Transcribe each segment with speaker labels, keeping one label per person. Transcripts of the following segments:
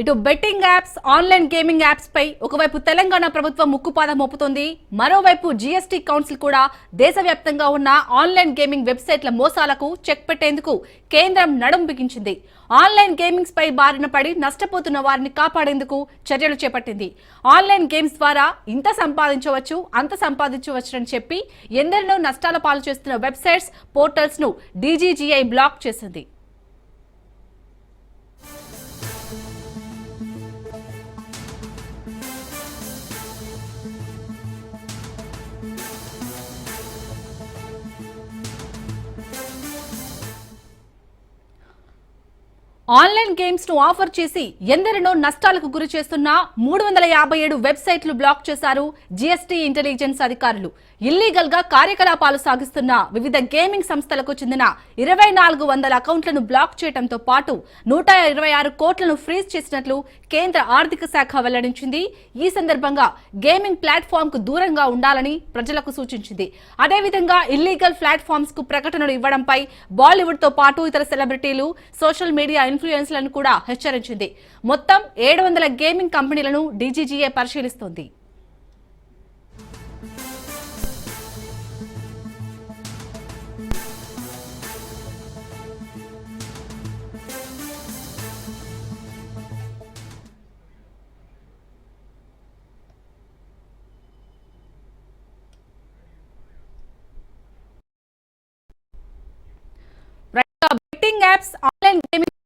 Speaker 1: ఇటు betting apps online gaming apps పై ఒకవైపు తెలంగాణ ప్రభుత్వం ముక్కుపాదం మోపుతోంది మరోవైపు జీఎస్టీ కౌన్సిల్ కూడా దేశవ్యాప్తంగా ఉన్న ఆన్లైన్ గేమింగ్ వెబ్సైట్ల మోసాలకు చెక్ పెట్టేందుకు కేంద్రం నడుం బిగించింది. ఆన్లైన్ గేమింగ్స్ పై బారిన పడి నష్టపోతున్న వారిని కాపాడేందుకు చర్యలు చేపట్టింది. ఆన్లైన్ గేమ్స్ ద్వారా ఇంత సంపాదించవచ్చు అంత సంపాదించవచ్చునని చెప్పి ఎందరినో నష్టాల పాలు చేస్తున్న వెబ్సైట్స్ పోర్టల్స్ను డీజీజీఐ బ్లాక్ చేసింది. ఆన్లైన్ గేమ్స్ను ఆఫర్ చేసి ఎందరినో నష్టాలకు గురి చేస్తున్న మూడు వందల యాభై ఏడు వెబ్సైట్లు బ్లాక్ చేశారు జీఎస్టీ ఇంటెలిజెన్స్ అధికారులు. ఇల్లీగల్గా కార్యకలాపాలు సాగిస్తున్న వివిధ గేమింగ్ సంస్థలకు చెందిన ఇరవై నాలుగు వందల అకౌంట్లను బ్లాక్ చేయడంతో పాటు నూట ఇరవై ఆరు కోట్లను ఫ్రీజ్ చేసినట్లు కేంద్ర ఆర్థిక శాఖ వెల్లడించింది. ఈ సందర్భంగా గేమింగ్ ప్లాట్ఫామ్కు దూరంగా ఉండాలని ప్రజలకు సూచించింది. అదేవిధంగా ఇల్లీగల్ ప్లాట్ఫామ్స్కు ప్రకటనలు ఇవ్వడంపై బాలీవుడ్తో పాటు ఇతర సెలబ్రిటీలు సోషల్ మీడియా ఇన్ఫ్లుయెన్స్లను కూడా హెచ్చరించింది. మొత్తం ఏడు వందల గేమింగ్ కంపెనీలను డీజీజీఏ పరిశీలిస్తోంది. Betting apps online gaming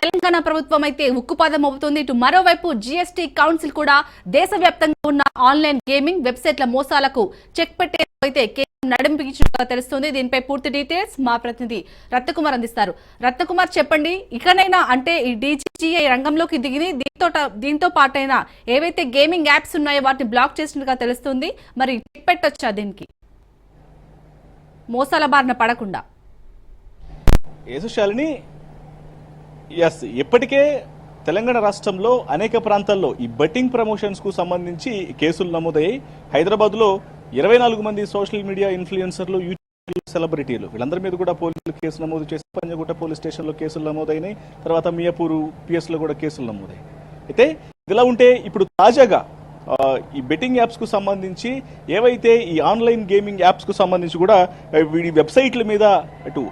Speaker 1: Telangana ప్రభుత్వం అయితే ఉక్కుపాదం అవుతుంది. ఇటు మరోవైపు జీఎస్టీ కౌన్సిల్ కూడా దేశవ్యాప్తంగా ఉన్న ఆన్లైన్ గేమింగ్ వెబ్సైట్ల మోసాలకు చెక్ పెట్టే అయితే కేంద్రం నడింపించినట్టుగా తెలుస్తుంది. దీనిపై పూర్తి డీటెయిల్స్ మా ప్రతినిధి రత్నకుమార్ అందిస్తారు. రత్నకుమార్ చెప్పండి ఇకనైనా అంటే ఈ డీజీజీఐ రంగంలోకి దిగింది. దీంతో దీంతో పాటైనా ఏవైతే గేమింగ్ యాప్స్ ఉన్నాయో వాటిని బ్లాక్ చేసినట్టుగా తెలుస్తుంది. మరి చెక్ పెట్టొచ్చా దీనికి? మోసాల బారిన పడకుండా.
Speaker 2: యేసుశాలిని ఎస్ ఇప్పటికే తెలంగాణ రాష్ట్రంలో అనేక ప్రాంతాల్లో ఈ బెట్టింగ్ ప్రమోషన్స్కు సంబంధించి కేసులు నమోదయ్యాయి. హైదరాబాద్లో ఇరవై నాలుగు మంది సోషల్ మీడియా ఇన్ఫ్లుయెన్సర్లు యూట్యూబ్ సెలబ్రిటీలు వీళ్ళందరి మీద కూడా పోలీసులు కేసు నమోదు చేసి పంజగుట్ట పోలీస్ స్టేషన్లో కేసులు నమోదైనాయి. తర్వాత మియాపూరు పిఎస్లో కూడా కేసులు నమోదయ్యాయి. అయితే ఇదిలా ఉంటే ఇప్పుడు తాజాగా ఈ బెట్టింగ్ యాప్స్కు సంబంధించి ఏవైతే ఈ ఆన్లైన్ గేమింగ్ యాప్స్కు సంబంధించి కూడా వీడి వెబ్సైట్ల మీద అటు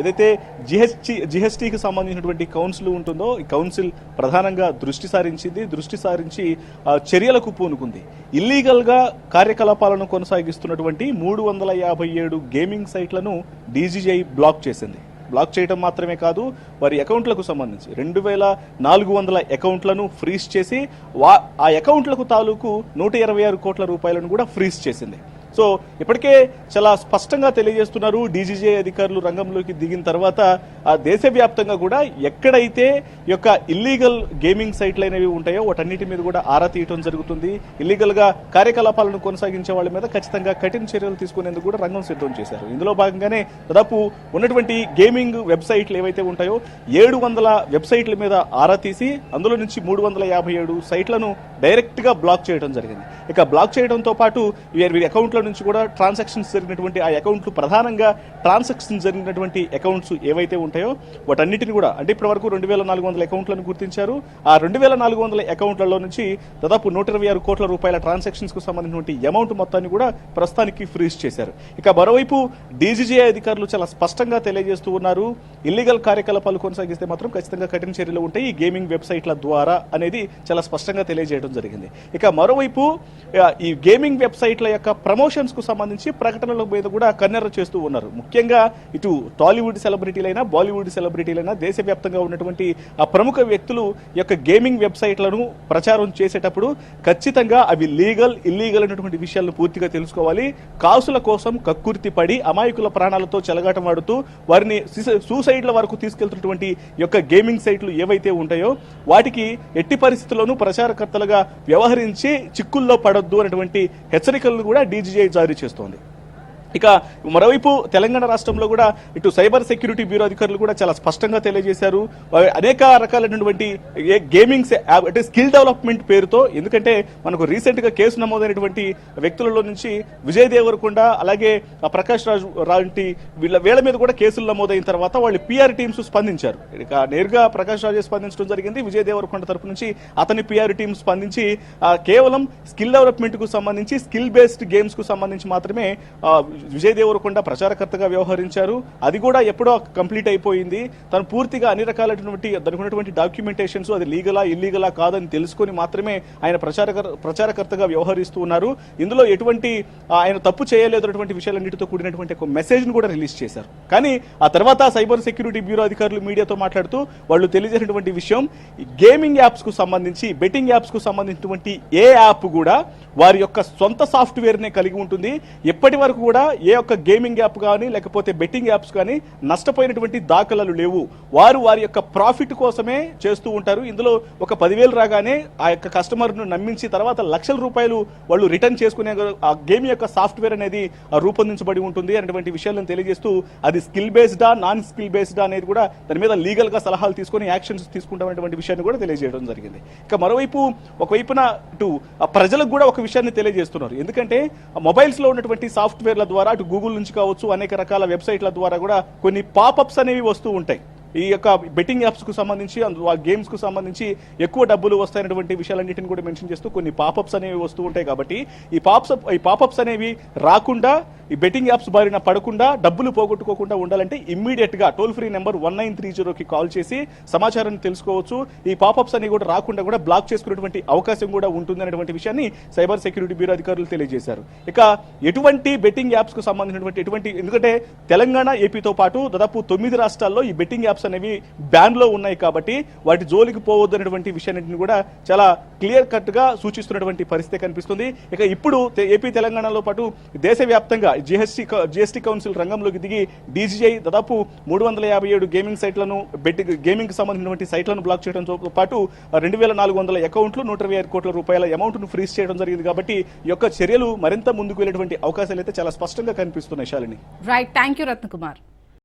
Speaker 2: ఏదైతే జిహెచ్టి జిఎస్టీకి సంబంధించినటువంటి కౌన్సిల్ ఉంటుందో ఈ కౌన్సిల్ ప్రధానంగా దృష్టి సారించింది దృష్టి సారించి చర్యలకు పూనుకుంది. ఇల్లీగల్గా కార్యకలాపాలను కొనసాగిస్తున్నటువంటి మూడు వందల యాభై ఏడు గేమింగ్ సైట్లను డీజీజీఐ బ్లాక్ చేసింది. బ్లాక్ చేయడం మాత్రమే కాదు వారి అకౌంట్లకు సంబంధించి. రెండు వేల నాలుగు వందల అకౌంట్లను ఫ్రీజ్ చేసి వా ఆ అకౌంట్లకు తాలూకు నూట ఇరవై ఆరు కోట్ల రూపాయలను కూడా ఫ్రీజ్ చేసింది. సో ఇప్పటికే చాలా స్పష్టంగా తెలియజేస్తున్నారు డీజీజే అధికారులు రంగంలోకి దిగిన తర్వాత ఆ దేశవ్యాప్తంగా కూడా ఎక్కడైతే యొక్క ఇల్లీగల్ గేమింగ్ సైట్లు అనేవి ఉంటాయో వాటన్నిటి మీద కూడా ఆరా తీయటం జరుగుతుంది. ఇల్లీగల్గా కార్యకలాపాలను కొనసాగించే వాళ్ళ మీద ఖచ్చితంగా కఠిన చర్యలు తీసుకునేందుకు కూడా రంగం సిద్ధం చేశారు. ఇందులో భాగంగానే దాదాపు ఉన్నటువంటి గేమింగ్ వెబ్సైట్లు ఏవైతే ఉంటాయో ఏడు వందల వెబ్సైట్ల మీద ఆరా తీసి అందులో నుంచి మూడు వందల యాభై ఏడు సైట్లను డైరెక్ట్గా బ్లాక్ చేయడం జరిగింది. ఇక బ్లాక్ చేయడంతో పాటు వీరి అకౌంట్లో అకౌంట్ల నుంచి కూడా ట్రాన్సాక్షన్స్ జరిగినటువంటి ఆ అకౌంట్లు ప్రధానంగా ట్రాన్సాక్షన్స్ జరిగినటువంటి అకౌంట్స్ ఏవైతే ఉంటాయో వాటన్నిటిని కూడా అంటే ఇప్పటి వరకు రెండు వేల నాలుగు వందల అకౌంట్లను గుర్తించారు. ఆ రెండు వేల నాలుగు వందల అకౌంట్లలో నుంచి దాదాపు నూట ఇరవై ఆరు కోట్ల రూపాయల ట్రాన్సాక్షన్స్కు సంబంధించినటువంటి అమౌంట్ మొత్తాన్ని కూడా ప్రస్తుతానికి ఫ్రీజ్ చేశారు. ఇక మరోవైపు డీజీజీఐ అధికారులు చాలా స్పష్టంగా తెలియజేస్తూ ఉన్నారు. ఇల్లీగల్ కార్యకలాపాలు కొనసాగిస్తే మాత్రం ఖచ్చితంగా కఠిన చర్యలు ఉంటాయి. ఈ గేమింగ్ వెబ్సైట్ల ద్వారా అనేది చాలా స్పష్టంగా తెలియజేయడం జరిగింది. ఇక మరోవైపు ఈ గేమింగ్ వెబ్సైట్ల యొక్క ప్రమో కు సంబంధించి ప్రకటనల మీద కూడా కన్నెర్ర చేస్తూ ఉన్నారు. ముఖ్యంగా ఇటు టాలీవుడ్ సెలబ్రిటీలైనా బాలీవుడ్ సెలబ్రిటీలైనా దేశవ్యాప్తంగా ఉన్నటువంటి ఆ ప్రముఖ వ్యక్తులు యొక్క గేమింగ్ వెబ్సైట్లను ప్రచారం చేసేటప్పుడు ఖచ్చితంగా అవి లీగల్ ఇల్లీగల్ అనేటువంటి విషయాలను పూర్తిగా తెలుసుకోవాలి. కాసుల కోసం కక్కుర్తి పడి అమాయకుల ప్రాణాలతో చెలగాటం ఆడుతూ వారిని సూసైడ్ల వరకు తీసుకెళ్తున్నటువంటి యొక్క గేమింగ్ సైట్లు ఏవైతే ఉంటాయో వాటికి ఎట్టి పరిస్థితుల్లోనూ ప్రచారకర్తలుగా వ్యవహరించి చిక్కుల్లో పడొద్దు అనేటువంటి హెచ్చరికలను కూడా డీజీఐ జారీ చేస్తోంది. ఇక మరోవైపు తెలంగాణ రాష్ట్రంలో కూడా ఇటు సైబర్ సెక్యూరిటీ బ్యూరో అధికారులు కూడా చాలా స్పష్టంగా తెలియజేశారు. అనేక రకాలైనటువంటి ఏ- గేమింగ్ అంటే స్కిల్ డెవలప్మెంట్ పేరుతో ఎందుకంటే మనకు రీసెంట్గా కేసు నమోదైనటువంటి వ్యక్తులలో నుంచి విజయ్ దేవరకొండ అలాగే ప్రకాష్ రాజ్ లాంటి వీళ్ళ వీళ్ళ మీద కూడా కేసులు నమోదైన తర్వాత వాళ్ళు పిఆర్ టీమ్స్ స్పందించారు. ఇక నేరుగా ప్రకాష్ రాజే స్పందించడం జరిగింది విజయ్ దేవరకొండ తరపు నుంచి అతని పిఆర్ టీం స్పందించి కేవలం స్కిల్ డెవలప్మెంట్కు సంబంధించి స్కిల్ బేస్డ్ గేమ్స్కు సంబంధించి మాత్రమే విజయ్ దేవరకొండ ప్రచారకర్తగా వ్యవహరించారు. అది కూడా ఎప్పుడో కంప్లీట్ అయిపోయింది. తను పూర్తిగా అన్ని రకాలైనటువంటి దానికి ఉన్నటువంటి డాక్యుమెంటేషన్స్ అది లీగలా ఇల్లీగలా కాదని తెలుసుకొని మాత్రమే ఆయన ప్రచారకర్ ప్రచారకర్తగా వ్యవహరిస్తూ ఉన్నారు. ఇందులో ఎటువంటి ఆయన తప్పు చేయలేదు అన్నటువంటి విషయాలన్నిటితో కూడినటువంటి ఒక మెసేజ్ను కూడా రిలీజ్ చేశారు. కానీ ఆ తర్వాత సైబర్ సెక్యూరిటీ బ్యూరో అధికారులు మీడియాతో మాట్లాడుతూ వాళ్ళు తెలియజేసినటువంటి విషయం గేమింగ్ యాప్స్కు సంబంధించి బెట్టింగ్ యాప్స్కు సంబంధించినటువంటి ఏ యాప్ కూడా వారి యొక్క సొంత సాఫ్ట్వేర్నే కలిగి ఉంటుంది. ఎప్పటి వరకు కూడా ఏ ఒక్క గేమింగ్ యాప్ కానీ లేకపోతే బెట్టింగ్ యాప్స్ కానీ నష్టపోయినటువంటి దాఖలాలు లేవు. వారు వారి యొక్క ప్రాఫిట్ కోసమే చేస్తూ ఉంటారు. ఇందులో ఒక పదివేలు రాగానే ఆ యొక్క కస్టమర్ను నమ్మించి తర్వాత లక్షల రూపాయలు వాళ్ళు రిటర్న్ చేసుకునే ఆ గేమ్ యొక్క సాఫ్ట్వేర్ అనేది ఆ, రూపొందించబడి ఉంటుంది అనేటువంటి విషయాలను తెలియజేస్తూ అది స్కిల్ బేస్డా నాన్ స్కిల్ బేస్డా అనేది కూడా దాని మీద లీగల్గా సలహాలు తీసుకొని యాక్షన్స్ తీసుకుంటామనేటువంటి విషయాన్ని కూడా తెలియజేయడం జరిగింది. ఇక మరోవైపు ఒకవైపున ఇటు ఆ ప్రజలకు కూడా ఒక విషయాన్ని తెలియజేస్తున్నారు. ఎందుకంటే మొబైల్స్లో ఉన్నటువంటి సాఫ్ట్వేర్ల ద్వారా అటు గూగుల్ నుంచి కావచ్చు అనేక రకాల వెబ్సైట్ల ద్వారా కూడా కొన్ని పాపప్స్ అనేవి వస్తూ ఉంటాయి. ఈ యొక్క బెట్టింగ్ యాప్స్కు సంబంధించి ఆ గేమ్స్కు సంబంధించి ఎక్కువ డబ్బులు వస్తాయనేటువంటి విషయాలన్నింటిని కూడా మెన్షన్ చేస్తూ కొన్ని పాపప్స్ అనేవి వస్తూ ఉంటాయి కాబట్టి ఈ పాప్స్ ఈ పాపప్స్ అనేవి రాకుండా ఈ బెట్టింగ్ యాప్స్ బారిన పడకుండా డబ్బులు పోగొట్టుకోకుండా ఉండాలంటే ఇమ్మీడియట్గా toll free number one nine three జీరోకి కాల్ చేసి సమాచారాన్ని తెలుసుకోవచ్చు. ఈ పాపప్స్ అనేవి కూడా రాకుండా కూడా బ్లాక్ చేసుకునేటువంటి అవకాశం కూడా ఉంటుంది అనేటువంటి విషయాన్ని సైబర్ సెక్యూరిటీ బ్యూరో అధికారులు తెలియజేశారు. ఇక ఎటువంటి బెట్టింగ్ యాప్స్కు సంబంధించినటువంటి ఎటువంటి ఎందుకంటే తెలంగాణ ఏపీతో పాటు దాదాపు తొమ్మిది రాష్ట్రాల్లో ఈ బెట్టింగ్ యాప్స్ అనేవి బ్యాన్లో ఉన్నాయి కాబట్టి వాటి జోలికి పోవద్దు అనేటువంటి విషయాన్ని కూడా చాలా క్లియర్ కట్గా సూచిస్తున్నటువంటి పరిస్థితి కనిపిస్తుంది. ఇక ఇప్పుడు ఏపీ తెలంగాణలో పాటు దేశవ్యాప్తంగా జిఎస్టీ జిఎస్టీ కౌన్సిల్ రంగంలోకి దిగి డీజీఐ దాదాపు మూడు వందల యాభై ఏడు గేమింగ్ సైట్లను బెట్టింగ్ గేమింగ్ సంబంధించినటువంటి సైట్లను బ్లాక్ చేయడంతో పాటు రెండు వేల నాలుగు వందల అకౌంట్లు నూట ఇరవై ఆరు కోట్ల రూపాయల అమౌంట్ను ఫ్రీజ్ చేయడం జరిగింది కాబట్టి ఈ యొక్క చర్యలు మరింత ముందుకు వెళ్ళేటువంటి అవకాశాలు అయితే చాలా స్పష్టంగా కనిపిస్తున్నాయి Shalini.
Speaker 1: Right thank you Ratnakumar